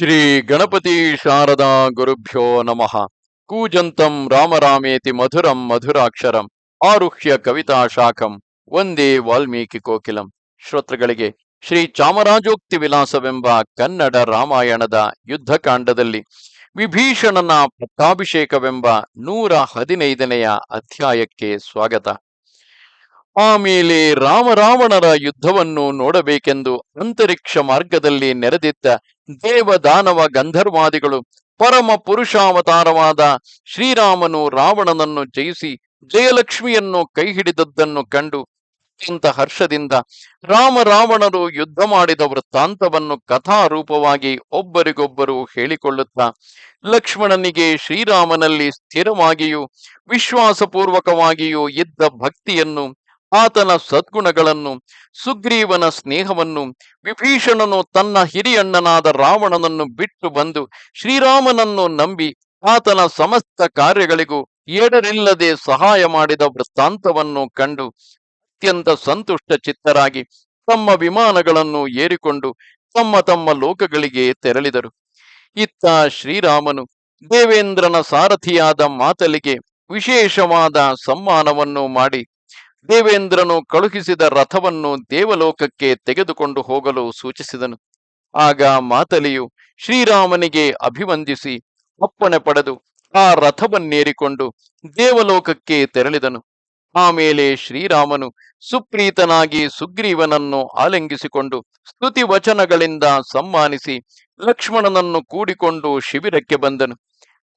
ಶ್ರೀ ಗಣಪತಿ ಶಾರದಾ ಗುರುಭ್ಯೋ ನಮಃ. ಕೂಜಂತಂ ರಾಮರಾಮೇತಿ ಮಧುರಂ ಮಧುರಾಕ್ಷರಂ ಆರುಹ್ಯ ಕವಿತಾ ಶಾಖಂ ಒಂದೇ ವಾಲ್ಮೀಕಿ ಕೋಕಿಲಂ. ಶ್ರೋತೃಗಳಿಗೆ ಶ್ರೀ ಚಾಮರಾಜೋಕ್ತಿ ವಿಲಾಸವೆಂಬ ಕನ್ನಡ ರಾಮಾಯಣದ ಯುದ್ಧಕಾಂಡದಲ್ಲಿ ವಿಭೀಷಣನ ಪಟ್ಟಾಭಿಷೇಕವೆಂಬ ನೂರ ಹದಿನೈದನೆಯ ಅಧ್ಯಾಯಕ್ಕೆ ಸ್ವಾಗತ. ಆಮೇಲೆ ರಾಮರಾವಣರ ಯುದ್ಧವನ್ನು ನೋಡಬೇಕೆಂದು ಅಂತರಿಕ್ಷ ಮಾರ್ಗದಲ್ಲಿ ನೆರೆದಿದ್ದ ದೇವ ದಾನವ ಗಂಧರ್ವಾದಿಗಳು ಪರಮ ಪುರುಷಾವತಾರವಾದ ಶ್ರೀರಾಮನು ರಾವಣನನ್ನು ಜಯಿಸಿ ಜಯಲಕ್ಷ್ಮಿಯನ್ನು ಕೈ ಹಿಡಿದದ್ದನ್ನು ಕಂಡು ಅತ್ಯಂತ ಹರ್ಷದಿಂದ ರಾಮ ರಾವಣರು ಯುದ್ಧ ಮಾಡಿದ ವೃತ್ತಾಂತವನ್ನು ಕಥಾರೂಪವಾಗಿ ಒಬ್ಬರಿಗೊಬ್ಬರು ಹೇಳಿಕೊಳ್ಳುತ್ತಾ ಲಕ್ಷ್ಮಣನಿಗೆ ಶ್ರೀರಾಮನಲ್ಲಿ ಸ್ಥಿರವಾಗಿಯೂ ವಿಶ್ವಾಸಪೂರ್ವಕವಾಗಿಯೂ ಇದ್ದ ಭಕ್ತಿಯನ್ನು ಆತನ ಸದ್ಗುಣಗಳನ್ನು, ಸುಗ್ರೀವನ ಸ್ನೇಹವನ್ನು, ವಿಭೀಷಣನು ತನ್ನ ಹಿರಿಯಣ್ಣನಾದ ರಾವಣನನ್ನು ಬಿಟ್ಟು ಬಂದು ಶ್ರೀರಾಮನನ್ನು ನಂಬಿ ಆತನ ಸಮಸ್ತ ಕಾರ್ಯಗಳಿಗೂ ಎಡರಿಲ್ಲದೆ ಸಹಾಯ ಮಾಡಿದ ವೃತ್ತಾಂತವನ್ನು ಕಂಡು ಅತ್ಯಂತ ಸಂತುಷ್ಟ ಚಿತ್ತರಾಗಿ ತಮ್ಮ ವಿಮಾನಗಳನ್ನು ಏರಿಕೊಂಡು ತಮ್ಮ ತಮ್ಮ ಲೋಕಗಳಿಗೆ ತೆರಳಿದರು. ಇತ್ತ ಶ್ರೀರಾಮನು ದೇವೇಂದ್ರನ ಸಾರಥಿಯಾದ ಮಾತಲಿಗೆ ವಿಶೇಷವಾದ ಸಮ್ಮಾನವನ್ನು ಮಾಡಿ ದೇವೇಂದ್ರನು ಕಳುಹಿಸಿದ ರಥವನ್ನು ದೇವಲೋಕಕ್ಕೆ ತೆಗೆದುಕೊಂಡು ಹೋಗಲು ಸೂಚಿಸಿದನು. ಆಗ ಮಾತಲಿಯು ಶ್ರೀರಾಮನಿಗೆ ಅಭಿವಂದಿಸಿ ಅಪ್ಪಣೆ ಪಡೆದು ಆ ರಥವನ್ನೇರಿಕೊಂಡು ದೇವಲೋಕಕ್ಕೆ ತೆರಳಿದನು. ಆಮೇಲೆ ಶ್ರೀರಾಮನು ಸುಪ್ರೀತನಾಗಿ ಸುಗ್ರೀವನನ್ನು ಆಲಿಂಗಿಸಿಕೊಂಡು ಸ್ತುತಿ ವಚನಗಳಿಂದ ಸಮ್ಮಾನಿಸಿ ಲಕ್ಷ್ಮಣನನ್ನು ಕೂಡಿಕೊಂಡು ಶಿಬಿರಕ್ಕೆ ಬಂದನು.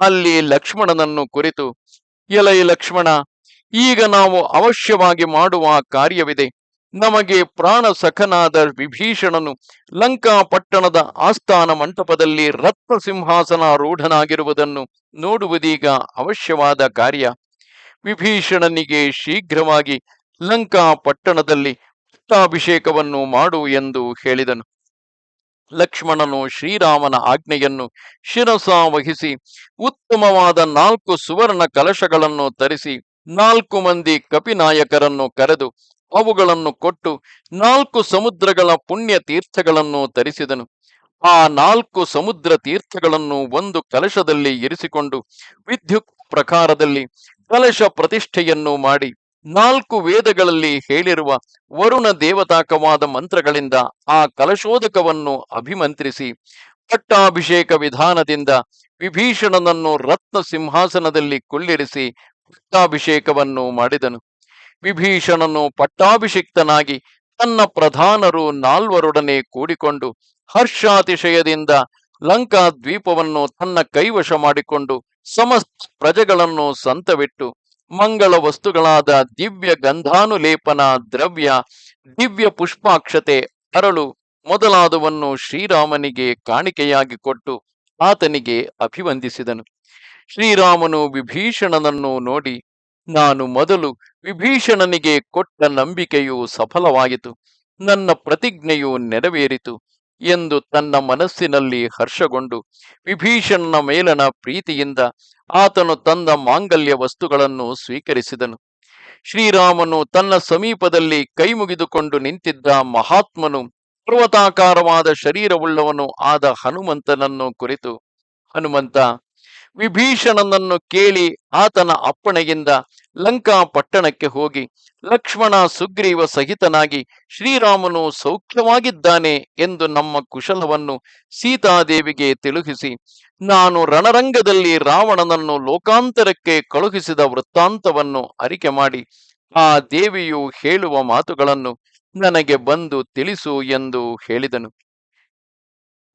ಅಲ್ಲಿ ಲಕ್ಷ್ಮಣನನ್ನು ಕುರಿತು, ಎಲೈ ಲಕ್ಷ್ಮಣ ಈಗ ನಾವು ಅವಶ್ಯವಾಗಿ ಮಾಡುವ ಕಾರ್ಯವಿದೆ. ನಮಗೆ ಪ್ರಾಣ ಸಖನಾದ ವಿಭೀಷಣನು ಲಂಕಾ ಪಟ್ಟಣದ ಆಸ್ಥಾನ ಮಂಟಪದಲ್ಲಿ ರತ್ನ ಸಿಂಹಾಸನಾರೂಢನಾಗಿರುವುದನ್ನು ನೋಡುವುದೀಗ ಅವಶ್ಯವಾದ ಕಾರ್ಯ. ವಿಭೀಷಣನಿಗೆ ಶೀಘ್ರವಾಗಿ ಲಂಕಾ ಪಟ್ಟಣದಲ್ಲಿ ಪಟ್ಟಾಭಿಷೇಕವನ್ನು ಮಾಡು ಎಂದು ಹೇಳಿದನು. ಲಕ್ಷ್ಮಣನು ಶ್ರೀರಾಮನ ಆಜ್ಞೆಯನ್ನು ಶಿರಸ ವಹಿಸಿ ಉತ್ತಮವಾದ ನಾಲ್ಕು ಸುವರ್ಣ ಕಲಶಗಳನ್ನು ತರಿಸಿ ನಾಲ್ಕು ಮಂದಿ ಕಪಿನಾಯಕರನ್ನು ಕರೆದು ಅವುಗಳನ್ನು ಕೊಟ್ಟು ನಾಲ್ಕು ಸಮುದ್ರಗಳ ಪುಣ್ಯ ತೀರ್ಥಗಳನ್ನು ತರಿಸಿದನು. ಆ ನಾಲ್ಕು ಸಮುದ್ರ ತೀರ್ಥಗಳನ್ನು ಒಂದು ಕಲಶದಲ್ಲಿ ಇರಿಸಿಕೊಂಡು ವಿದ್ಯುತ್ ಪ್ರಕಾರದಲ್ಲಿ ಕಲಶ ಪ್ರತಿಷ್ಠೆಯನ್ನು ಮಾಡಿ ನಾಲ್ಕು ವೇದಗಳಲ್ಲಿ ಹೇಳಿರುವ ವರುಣ ದೇವತಾಕವಾದ ಮಂತ್ರಗಳಿಂದ ಆ ಕಲಶೋದಕವನ್ನು ಅಭಿಮಂತ್ರಿಸಿ ಪಟ್ಟಾಭಿಷೇಕ ವಿಧಾನದಿಂದ ವಿಭೀಷಣನನ್ನು ರತ್ನ ಸಿಂಹಾಸನದಲ್ಲಿ ಕುಳ್ಳಿರಿಸಿ ಪಟ್ಟಾಭಿಷೇಕವನ್ನು ಮಾಡಿದನು. ವಿಭೀಷಣನು ಪಟ್ಟಾಭಿಷಿಕ್ತನಾಗಿ ತನ್ನ ಪ್ರಧಾನರು ನಾಲ್ವರೊಡನೆ ಕೂಡಿಕೊಂಡು ಹರ್ಷಾತಿಶಯದಿಂದ ಲಂಕಾ ದ್ವೀಪವನ್ನು ತನ್ನ ಕೈವಶ ಮಾಡಿಕೊಂಡು ಸಮಸ್ತ ಪ್ರಜೆಗಳನ್ನು ಸಂತವಿಟ್ಟು ಮಂಗಳ ವಸ್ತುಗಳಾದ ದಿವ್ಯ ಗಂಧಾನುಲೇಪನ ದ್ರವ್ಯ, ದಿವ್ಯ ಪುಷ್ಪಾಕ್ಷತೆ ಅರಳು ಮೊದಲಾದವನ್ನು ಶ್ರೀರಾಮನಿಗೆ ಕಾಣಿಕೆಯಾಗಿ ಕೊಟ್ಟು ಆತನಿಗೆ ಅಭಿವಂದಿಸಿದನು. ಶ್ರೀರಾಮನು ವಿಭೀಷಣನನ್ನು ನೋಡಿ, ನಾನು ಮೊದಲು ವಿಭೀಷಣನಿಗೆ ಕೊಟ್ಟ ನಂಬಿಕೆಯು ಸಫಲವಾಯಿತು ನನ್ನ ಪ್ರತಿಜ್ಞೆಯು ನೆರವೇರಿತು ಎಂದು ತನ್ನ ಮನಸ್ಸಿನಲ್ಲಿ ಹರ್ಷಗೊಂಡು, ವಿಭೀಷಣನ ಮೇಲನ ಪ್ರೀತಿಯಿಂದ ಆತನು ತಂದ ಮಾಂಗಲ್ಯ ವಸ್ತುಗಳನ್ನು ಸ್ವೀಕರಿಸಿದನು. ಶ್ರೀರಾಮನು ತನ್ನ ಸಮೀಪದಲ್ಲಿ ಕೈಮುಗಿದುಕೊಂಡು ನಿಂತಿದ್ದ ಮಹಾತ್ಮನು ಪರ್ವತಾಕಾರವಾದ ಶರೀರವುಳ್ಳವನು ಆದ ಹನುಮಂತನನ್ನು ಕುರಿತು, ಹನುಮಂತ ವಿಭೀಷಣನನ್ನು ಕೇಳಿ ಆತನ ಅಪ್ಪಣೆಯಿಂದ ಲಂಕಾ ಪಟ್ಟಣಕ್ಕೆ ಹೋಗಿ ಲಕ್ಷ್ಮಣ ಸುಗ್ರೀವ ಸಹಿತನಾಗಿ ಶ್ರೀರಾಮನು ಸೌಖ್ಯವಾಗಿದ್ದಾನೆ ಎಂದು ನಮ್ಮ ಕುಶಲವನ್ನು ಸೀತಾದೇವಿಗೆ ತಿಳುಹಿಸಿ, ನಾನು ರಣರಂಗದಲ್ಲಿ ರಾವಣನನ್ನು ಲೋಕಾಂತರಕ್ಕೆ ಕಳುಹಿಸಿದ ವೃತ್ತಾಂತವನ್ನು ಅರಿಕೆ ಮಾಡಿ, ಆ ದೇವಿಯು ಹೇಳುವ ಮಾತುಗಳನ್ನು ನನಗೆ ಬಂದು ತಿಳಿಸು ಎಂದು ಹೇಳಿದನು.